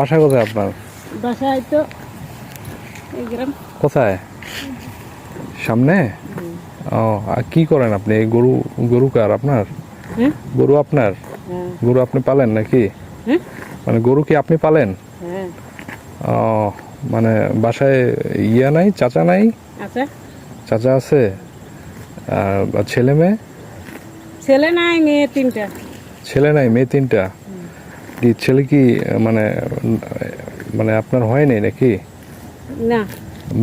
বাসা কোথায় আপনার? বাসায় তো কোথায়? সামনে? ও আর কি করেন আপনি? গরু গরু কার আপনার? হ্যাঁ? গরু আপনার? হ্যাঁ। গরু আপনি পালেন নাকি? হ্যাঁ? মানে গরু কি আপনি পালেন? ও মানে বাসায় ইয়া নাই চাচা নাই? চাচা আছে? আর আর ছেলে মেয়ে? ছেলে নাই মেয়ে তিনটা। ছেলে নাই মেয়ে তিনটা? কি ছেলে কি মানে মানে আপনার হয় নাই নাকি? না।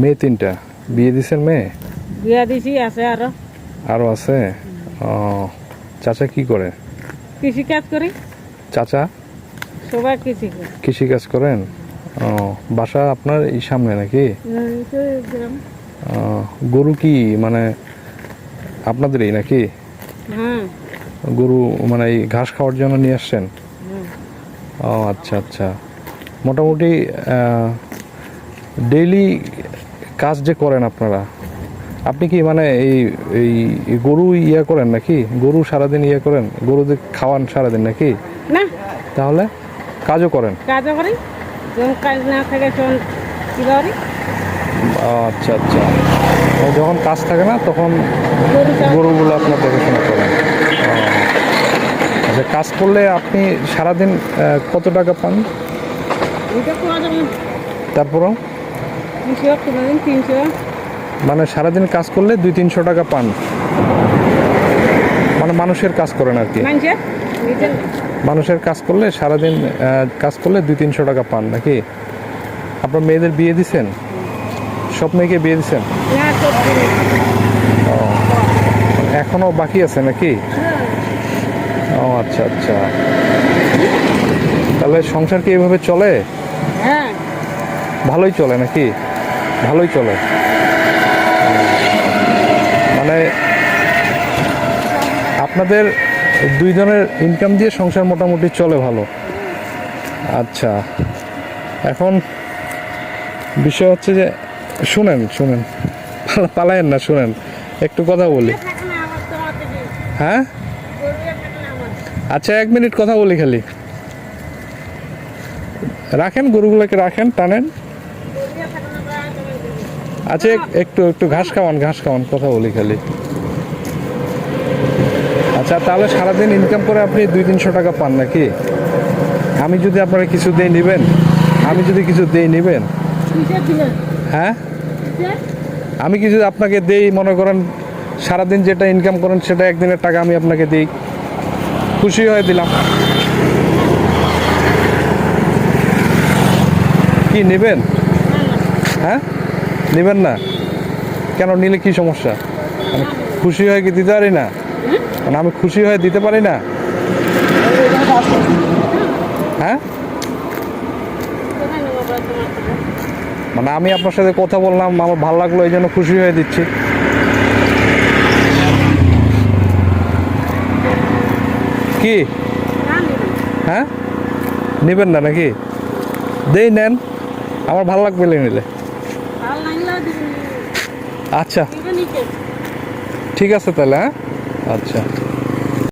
মেয়ে তিনটা। বিয়ে দিছেন মেয়ে? বিয়া দিছি আছে আরও। আরও আছে? ও চাচা কি করে? কৃষি কাজ করি। চাচা? সবাই কৃষি করে। কৃষিকাজ করেন? ও বাসা আপনার এই সামনে নাকি? গরু কি মানে আপনাদেরই নাকি? হ্যাঁ। গরু মানে এই ঘাস খাওয়ার জন্য নিয়ে আসছেন? ও আচ্ছা আচ্ছা। মোটামুটি ডেইলি কাজ যে করেন আপনারা আপনি কি মানে এই এই গরু ইয়া করেন নাকি? গরু সারাদিন ইয়ে করেন? গরুদের খাওয়ান সারাদিন নাকি? না। তাহলে কাজও করেন? কাজও করি। যখন কাজ না থাকে তখন কি করি? আচ্ছা আচ্ছা। যখন কাজ থাকে না তখন করলে আপনি সারাদিন কত টাকা পান? তারপরও? মানে সারাদিন কাজ করলে দুই তিনশো টাকা পান। মানে মানুষের কাজ করেন আর কি। মানুষের? কাজ করলে সারাদিন কাজ করলে দুই তিনশো টাকা পান নাকি? আপনার মেয়েদের বিয়ে দিছেন? সব মেয়েকে বিয়ে দিছেন? না সব দিন এখনও বাকি আছে নাকি? ও আচ্ছা আচ্ছা। তাহলে সংসার কি এভাবে চলে? হ্যাঁ। ভালোই চলে নাকি? ভালোই চলে। মানে আপনাদের দুইজনের ইনকাম দিয়ে সংসার মোটামুটি চলে ভালো। আচ্ছা। এখন বিষয় হচ্ছে যে শুনেন শুনেন। পালায়েন না শুনেন। একটু কথা বলি। হ্যাঁ? আচ্ছা এক মিনিট কথা বলি খালি। রাখেন গরুগুলোকে রাখেন টানেন। আচ্ছা একটু একটু ঘাস খাওয়ান ঘাস খাওয়ান কথা বলি খালি। আচ্ছা তাহলে সারাদিন ইনকাম করে আপনি দুই তিনশো টাকা পান নাকি? আমি যদি আপনারা কিছু দিয়ে নেবেন আমি যদি কিছু দিয়ে নেবেন। হ্যাঁ? আমি কিছু আপনাকে দেই মনে করেন সারাদিন যেটা ইনকাম করেন সেটা একদিনের টাকা আমি আপনাকে দিই। খুশি হয়ে দিলাম। কি, নেবেন? হ্যাঁ? নেবেন না? কেন, নিলে কি সমস্যা? মানে খুশি হয়ে কি দিতে পারি না? মানে আমি খুশি হয়ে দিতে পারি না? হ্যাঁ? মানে আমি আপনার সাথে কথা বললাম, আমার ভালো লাগল, এই জন্য খুশি হয়ে দিচ্ছি। কি? হ্যাঁ? নেবেন না নাকি? দেই নেন। আমার ভালো লাগবে নিলে। আচ্ছা। ঠিক আছে তাহলে হ্যাঁ? আচ্ছা।